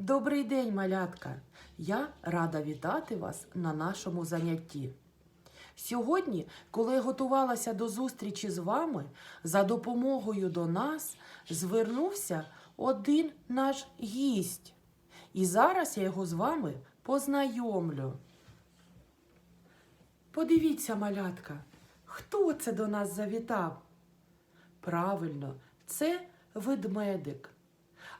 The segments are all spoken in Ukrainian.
Добрий день, малятка! Я рада вітати вас на нашому занятті. Сьогодні, коли я готувалася до зустрічі з вами, за допомогою до нас звернувся один наш гість. І зараз я його з вами познайомлю. Подивіться, малятка, хто це до нас завітав? Правильно, це ведмедик.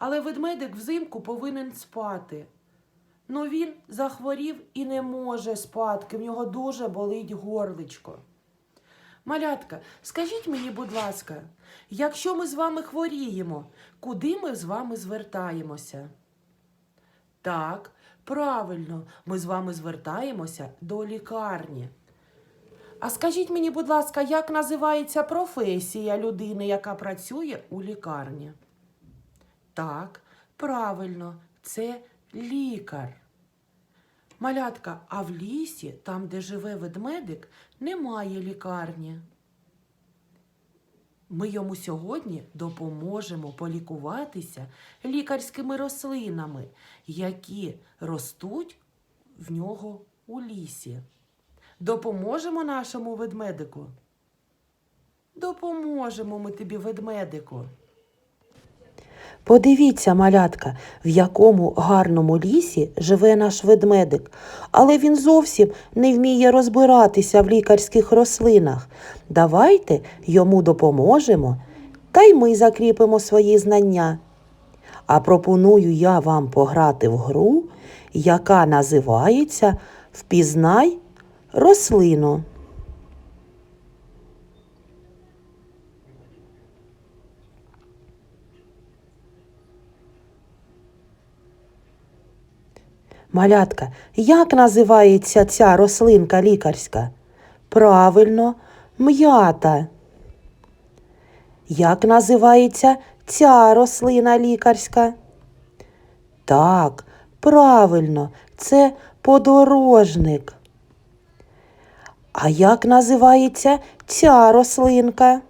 Але ведмедик взимку повинен спати. Ну він захворів і не може спадки, в нього дуже болить горличко. Малятка, скажіть мені, будь ласка, якщо ми з вами хворіємо, куди ми з вами звертаємося? Так, правильно, ми з вами звертаємося до лікарні. А скажіть мені, будь ласка, як називається професія людини, яка працює у лікарні? Так, правильно, це лікар. Малятка, а в лісі, там, де живе ведмедик, немає лікарні. Ми йому сьогодні допоможемо полікуватися лікарськими рослинами, які ростуть в нього у лісі. Допоможемо нашому ведмедику? Допоможемо ми тобі, ведмедику. Подивіться, малятка, в якому гарному лісі живе наш ведмедик, але він зовсім не вміє розбиратися в лікарських рослинах. Давайте йому допоможемо, та й ми закріпимо свої знання. А пропоную я вам пограти в гру, яка називається Впізнай рослину. Малятка, як називається ця рослинка лікарська? Правильно, м'ята. Як називається ця рослина лікарська? Так, правильно, це подорожник. А як називається ця рослинка?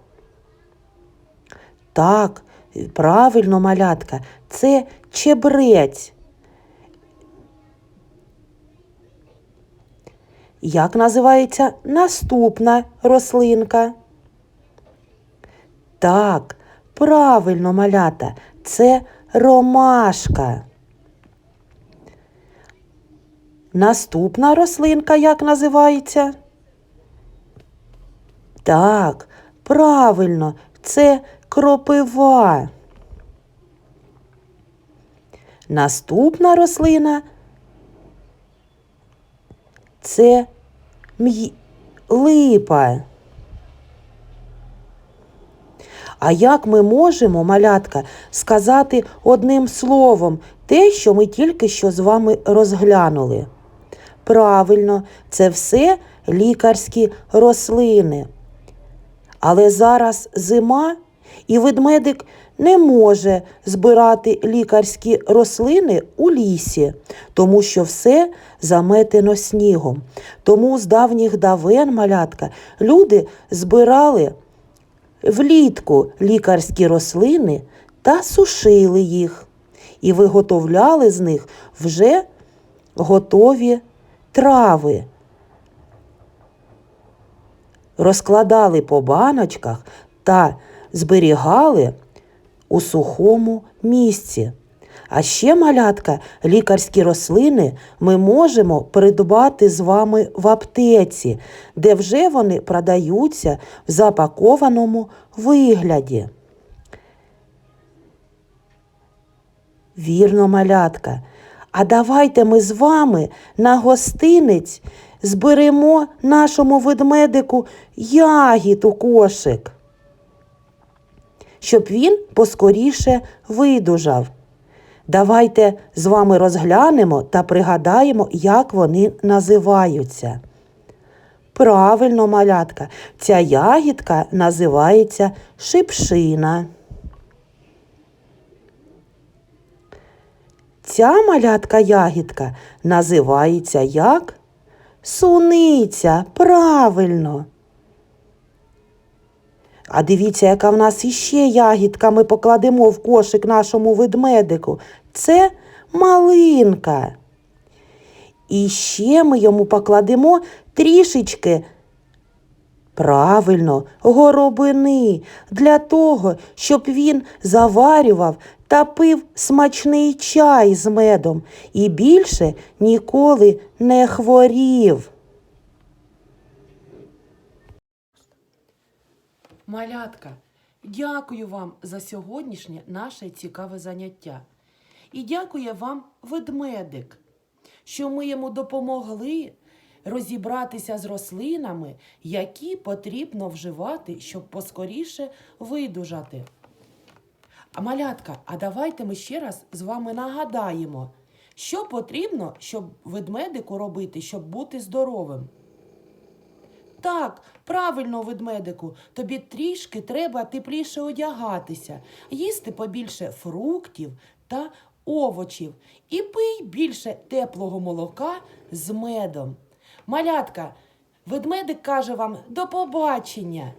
Так, правильно, малятка, це чебрець. Як називається наступна рослинка? Так, правильно, малята, це ромашка. Наступна рослинка як називається? Так, правильно, це кропива. Наступна рослина це м'й... липа. А як ми можемо, малятка, сказати одним словом те, що ми тільки що з вами розглянули? Правильно, це все лікарські рослини. Але зараз зима, і ведмедик не може збирати лікарські рослини у лісі, тому що все заметено снігом. Тому з давніх давен, малятка, люди збирали влітку лікарські рослини та сушили їх і виготовляли з них вже готові трави. Розкладали по баночках та зберігали у сухому місці. А ще, малятка, лікарські рослини ми можемо придбати з вами в аптеці, де вже вони продаються в запакованому вигляді. Вірно, малятка. А давайте ми з вами на гостинець зберемо нашому ведмедику ягід у кошик, щоб він поскоріше видужав. Давайте з вами розглянемо та пригадаємо, як вони називаються. Правильно, малятка, ця ягідка називається шипшина. Ця малятка ягідка називається як суниця. Правильно. А дивіться, яка в нас іще ягідка ми покладемо в кошик нашому ведмедику. Це малинка. І ще ми йому покладемо трішечки. Правильно, горобини для того, щоб він заварював та пив смачний чай з медом і більше ніколи не хворів. Малятка, дякую вам за сьогоднішнє наше цікаве заняття. І дякує вам ведмедик, що ми йому допомогли розібратися з рослинами, які потрібно вживати, щоб поскоріше видужати. А малятка, а давайте ми ще раз з вами нагадаємо, що потрібно, щоб ведмедику робити, щоб бути здоровим. Так, правильно, ведмедику, тобі трішки треба тепліше одягатися, їсти побільше фруктів та овочів і пий більше теплого молока з медом. Малятка, ведмедик каже вам до побачення.